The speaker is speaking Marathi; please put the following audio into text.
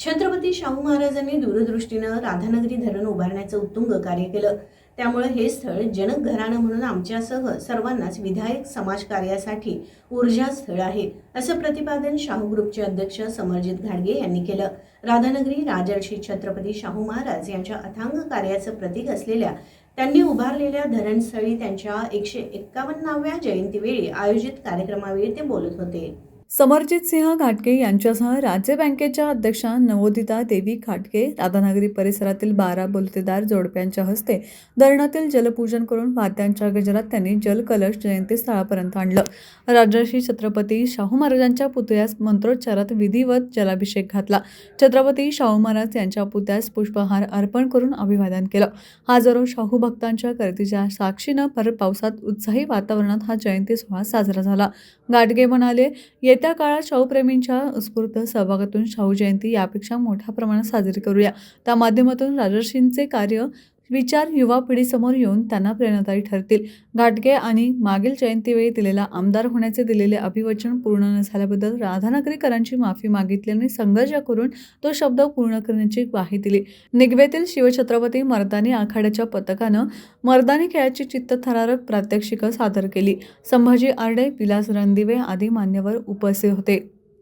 छत्रपती शाहू महाराजांनी दूरदृष्टीनं राधानगरी धरण उभारण्याचं उत्तुंग कार्य केलं. त्यामुळे हे स्थळ जनक घराणं म्हणून आमच्यासह सर्वांनाच विधायक समाज कार्यासाठी ऊर्जा स्थळ आहे असं प्रतिपादन शाहू ग्रुपचे अध्यक्ष समरजित घाडगे यांनी केलं. राधानगरी राजर्षी छत्रपती शाहू महाराज यांच्या अथांग कार्याचं प्रतीक असलेल्या त्यांनी उभारलेल्या धरणस्थळी त्यांच्या एकशे एक्कावन्नाव्या जयंतीवेळी आयोजित कार्यक्रमावेळी ते बोलत होते. समरजित सिंह घाटगे यांच्यासह राज्य बँकेच्या अध्यक्षा नवोदिता देवी घाटगे राधानगरी परिसरातील बारा बलुतेदार जोडप्यांच्या हस्ते धरणातील जलपूजन करून वाद्यांच्या गजरात त्यांनी जलकलश जयंती स्थळापर्यंत आणलं. राजर्षी छत्रपती शाहू महाराजांच्या पुतळ्यास मंत्रोच्चारात विधिवत जलाभिषेक घातला. छत्रपती शाहू महाराज यांच्या पुतळ्यास पुष्पहार अर्पण करून अभिवादन केलं. हजारो शाहू भक्तांच्या गर्दीच्या साक्षीनं भर पावसात उत्साही वातावरणात हा जयंती सोहळा साजरा झाला. घाटगे म्हणाले येत्या काळात शाहूप्रेमींच्या उत्स्फूर्त सहभागातून शाहू जयंती यापेक्षा मोठ्या प्रमाणात साजरी करूया. त्या माध्यमातून राजर्षींचे कार्य विचार युवा पिढीसमोर येऊन त्यांना प्रेरणादायी ठरतील. घाटगे आणि मागील जयंतीवेळी दिलेला आमदार होण्याचे दिलेले अभिवचन पूर्ण न झाल्याबद्दल राधानगरीकरांची माफी मागितल्याने संघर्ष करून तो शब्द पूर्ण करण्याची ग्वाही दिली. निगवेतील शिवछत्रपती मर्दानी आखाड्याच्या पथकानं मर्दानी खेळाची चित्तथरारक प्रात्यक्षिकं सादर केली. संभाजी आरडे विलास रणदिवे आदी मान्यवर उपस्थित होते.